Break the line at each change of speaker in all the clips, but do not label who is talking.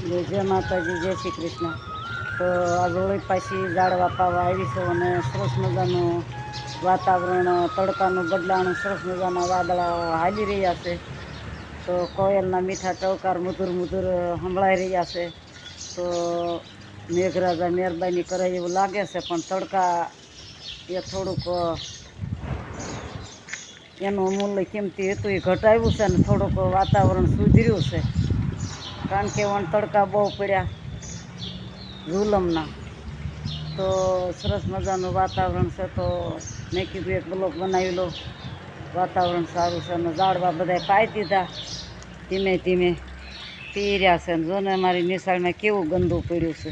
જય જય માતાજી, જય શ્રી કૃષ્ણ. તો આ હોળી પાછી ઝાડ પાવા આવી છું અને સરસ મજાનું વાતાવરણ, તડકાનું, બદલાણું સરસ મજાના વાદળા હાલી રહ્યા છે. તો કોયલના મીઠા ટવકાર મધુર મધુર સંભળાઈ રહ્યા છે. તો મેઘરાજા મહેરબાની કરે એવું લાગે છે, પણ તડકા એ થોડુંક, એનું મૂલ્ય કિંમતી હતું એ ઘટાડ્યું છે અને થોડુંક વાતાવરણ સુધર્યું છે. કારણ કે વણ તડકા બહુ પડ્યા ઝુલમના. તો સરસ મજાનું વાતાવરણ છે તો મેં કીધું એક બ્લોક બનાવી લો. વાતાવરણ સારું છે અને ઝાડવા બધાય પાઈ દીધા. ધીમે ધીમે પી રહ્યા છે જો ને મારી નિશાળમાં કેવું ગંદુ પડ્યું છે.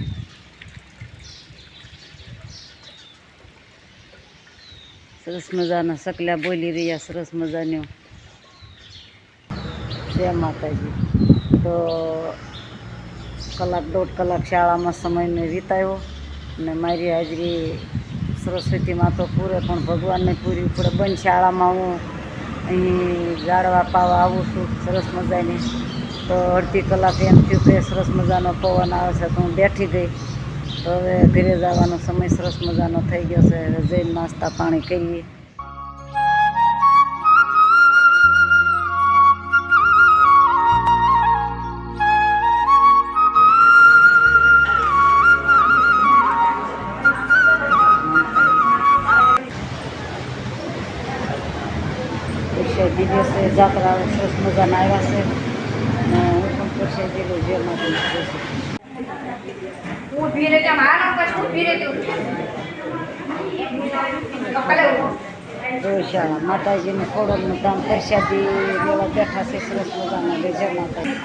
સરસ મજાના સકલા બોલી રહ્યા, સરસ મજાનું. જય માતાજી. તો કલાક દોઢ કલાક શાળામાં સમય મેં વિતાવ્યો અને મારી હાજરી સરસ્વતીમાં તો પૂરે પણ ભગવાનને પૂરી પડે બંધ શાળામાં હું અહીં ગાળવા પાવા આવું છું, સરસ મજાની. તો અડધી કલાક એમ થયું કે સરસ મજાનો પવન આવે છે તો હું બેઠી ગઈ. તો હવે ઘરે જવાનો સમય સરસ મજાનો થઈ ગયો છે. હવે જઈને નાસ્તા પાણી કરીએ. પ્રસાદી દિવસે જાત્રા સરસ મજાના આવ્યા છે. અને હું પણ પ્રસાદી લઉં જેલમાં
ઊભી રહેજે મારા નંબર ઊભી રહેજે.
ગૌશાળા માતાજીનું ખોડલનું કામ પ્રસાદી લેવા બેઠા છે સરસ મજાના બે જય માતાજી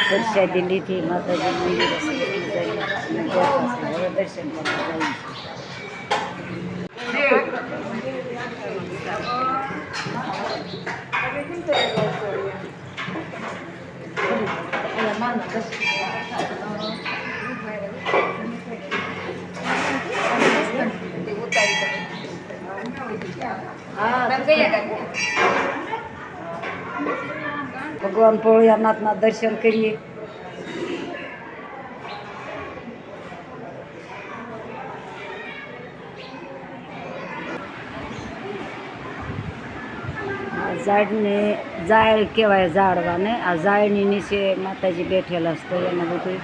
પ્રસાદી લીધી માતાજી. મંદિરે દર્શન કરવા જઈએ છીએ હા ભગવાન ભોળિયાનાથના દર્શન કરીએ. આ ઝાડને, ઝાડ કહેવાય ઝાડવાને, આ ઝાડની નીચે માતાજી બેઠેલા છે એમાં બધું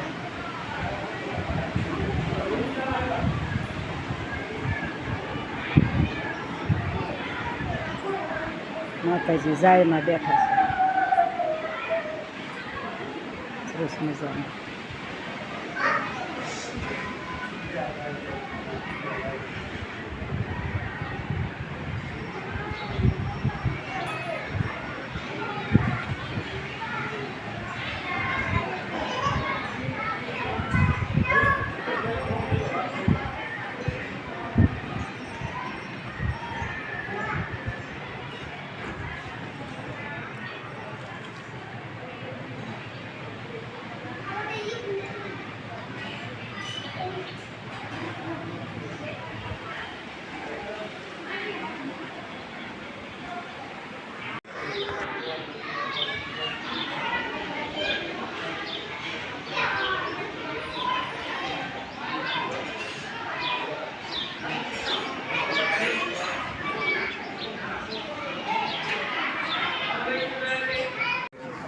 માતાજી ઝાડમાં બેઠા છે. સરસ મજાનું.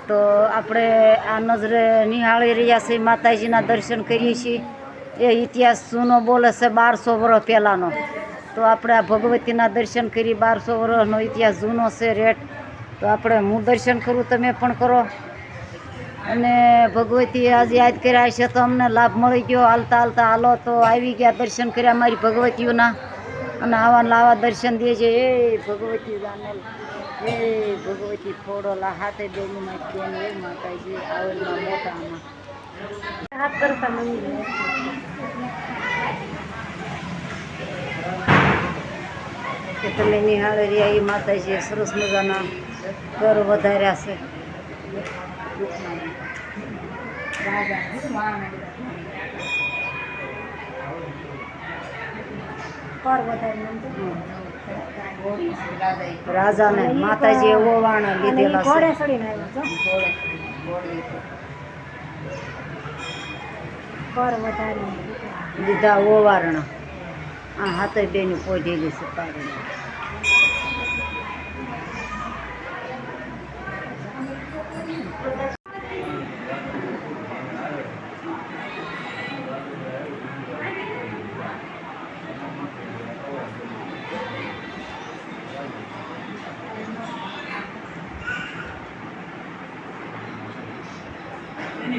તો આપણે આ નજરે નિહાળી રહ્યા છીએ, માતાજીના દર્શન કરીએ છીએ. એ ઇતિહાસ જૂનો બોલે છે બારસો વર્ષ પહેલાંનો. તો આપણે આ ભગવતીના દર્શન કરી બારસો વર્ષનો ઇતિહાસ જૂનો છે રેટ. તો આપણે હું દર્શન કરું, તમે પણ કરો. અને ભગવતી આજે યાદ કર્યા છે તો અમને લાભ મળી ગયો. હાલતા હાલતા હાલો તો આવી ગયા દર્શન કર્યા મારી ભગવતીઓના. અને આવા લાવા દર્શન દે છે. એ ભગવતી જાનેલ હે ભગવતી થોડોલા હાથે બેનમાં કેમ એ માતાજી આવેલા મોટામાં. હાથ કરતા કે તમે નિહાળી રહ્યા એ માતાજીએ સરસ મજાના ઘર વધાર્યા છે.
મહારાણા
વધારી. રાજાને માતાજી એવો વાણા લીધેલા છે.
ઘોડે ઘોડી છે.
લીધા ઓવારણા આ હાથે બેની પોઢેલી છે પાડીને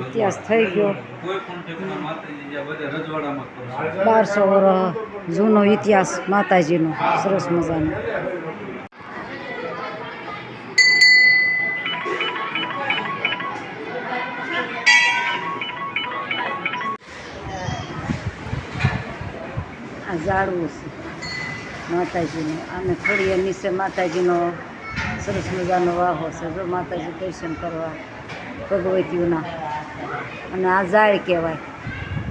ઇતિહાસ થઈ ગયો. બારસો વર્ષ જૂનો ઇતિહાસ માતાજીનો. સરસ મજાનો. આ ઝાડવું છે માતાજીનું. આને થોડી નીચે માતાજીનો સરસ મજાનો વાહો છે. જો માતાજી દર્શન કરવા ભગવતીઓના. અને આ ઝાડ કહેવાય,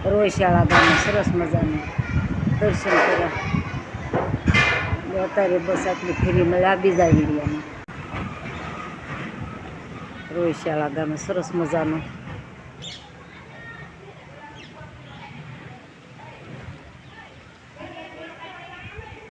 રોયશાળા ગામે, સરસ મજાનું દર્શન કર્યા અત્યારે બસ આટલી ફેરી મળ્યા બીજા એરિયામાં રોયશાળા ગામે સરસ મજાનું